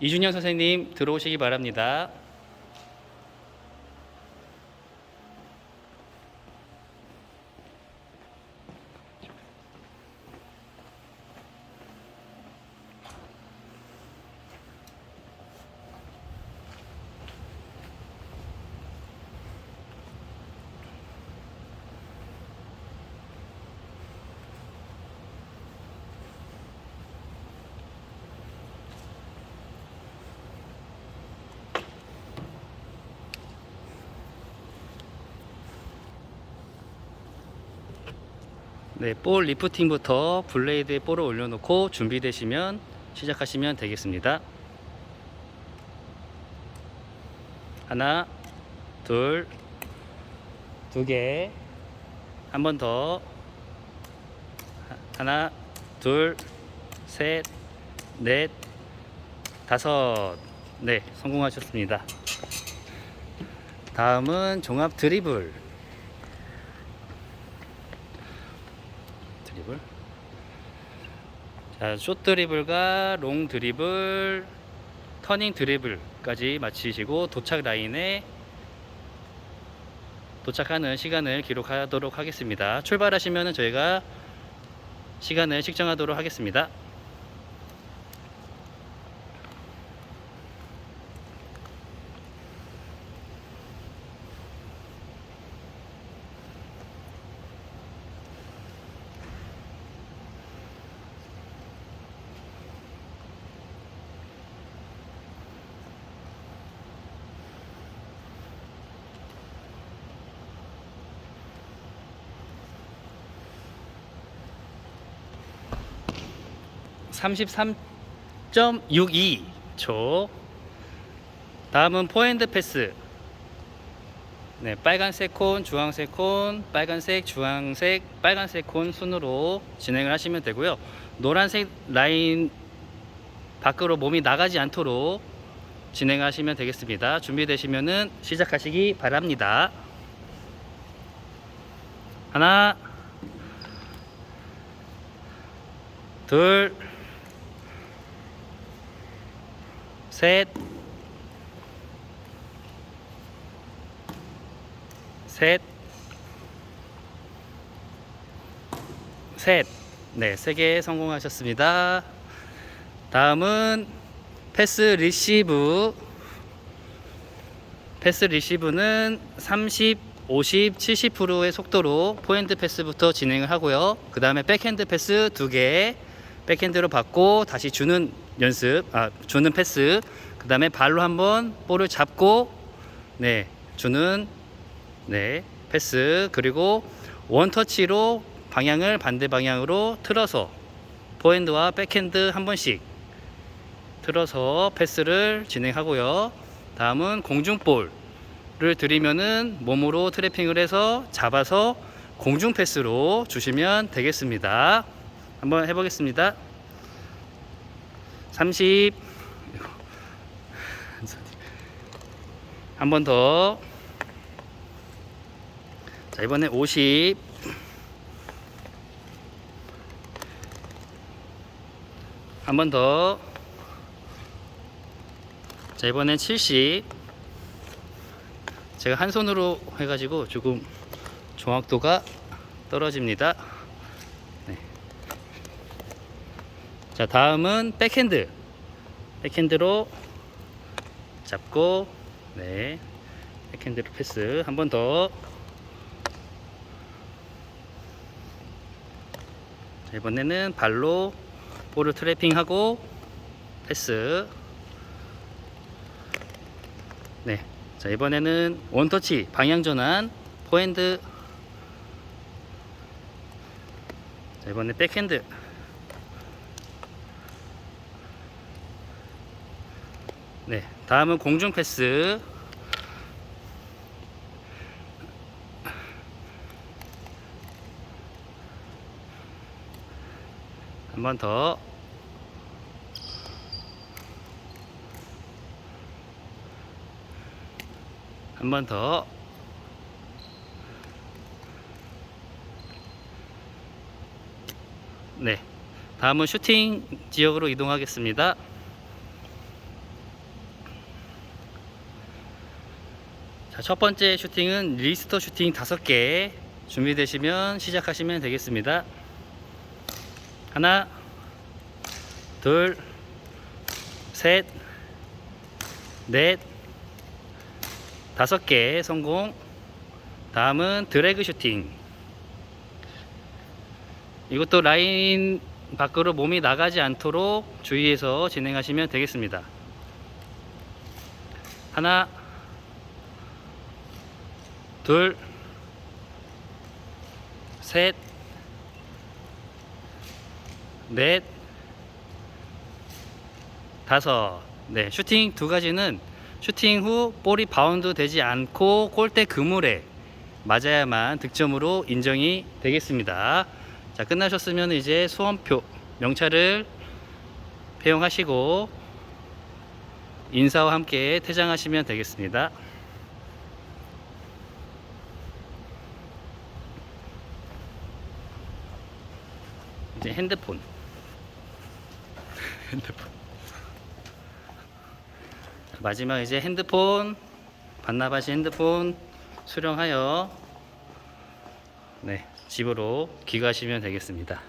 이준영 선생님 들어오시기 바랍니다. 네, 볼 리프팅부터 블레이드에 볼을 올려놓고 준비되시면 시작하시면 되겠습니다. 하나, 둘, 두 개, 한 번 더, 하- 하나, 둘, 셋, 넷, 다섯. 네, 성공하셨습니다. 다음은 종합. 드리블. 자, 숏 드리블과 롱 드리블, 터닝 드리블까지 마치시고 도착 라인에 도착하는 시간을 기록하도록 하겠습니다. 출발하시면 저희가 시간을 측정하도록 하겠습니다. 삼십삼 점 육이 초 다음은 포핸드 패스. 네, 빨간색 콘, 주황색 콘, 빨간색, 주황색, 빨간색 콘 순으로 진행을 하시면 되고요. 노란색 라인 밖으로 몸이 나가지 않도록 진행하시면 되겠습니다. 준비되시면은 시작하시기 바랍니다. 하나, 둘, 셋, 셋, 셋. 네, 세 개 성공하셨습니다. 다음은 패스 리시브. 패스 리시브는 30, 50, 70%의 속도로 포핸드 패스부터 진행을 하고요. 그 다음에 백핸드 패스 두 개, 백핸드로 받고 다시 주는 연습, 아, 주는 패스. 그 다음에 발로 한번 볼을 잡고, 네, 주는, 네, 패스. 그리고 원터치로 방향을 반대 방향으로 틀어서 포핸드와 백핸드 한 번씩 틀어서 패스를 진행하고요. 다음은 공중볼을 드리면은 몸으로 트래핑을 해서 잡아서 공중 패스로 주시면 되겠습니다. 한번 해보겠습니다. 30. 한 번 더. 자, 이번에 50. 한 번 더. 자, 이번엔 70. 제가 한 손으로 해가지고 조금 정확도가 떨어집니다. 네. 자, 다음은 백핸드. 백핸드로 잡고, 네. 백핸드로 패스. 한 번 더. 자, 이번에는 발로 볼을 트래핑하고 패스. 네. 자, 이번에는 원터치 방향 전환 포핸드. 자, 이번에 백핸드. 네. 다음은 공중 패스. 한 번 더. 한 번 더. 네. 다음은 슈팅 지역으로 이동하겠습니다. 자, 첫 번째 슈팅은 리스터 슈팅 5개 준비되시면 시작하시면 되겠습니다. 하나, 둘, 셋, 넷, 다섯 개 성공. 다음은 드래그 슈팅. 이것도 라인 밖으로 몸이 나가지 않도록 주의해서 진행하시면 되겠습니다. 하나, 둘, 셋, 넷, 다섯. 네, 슈팅 두 가지는 슈팅 후 볼이 바운드 되지 않고 골대 그물에 맞아야만 득점으로 인정이 되겠습니다. 자, 끝나셨으면 이제 수험표 명찰을 폐용하시고 인사와 함께 퇴장하시면 되겠습니다. 제 핸드폰. 핸드폰. 마지막 이제 핸드폰 반납하신 핸드폰 수령하여 네 집으로 귀가하시면 되겠습니다.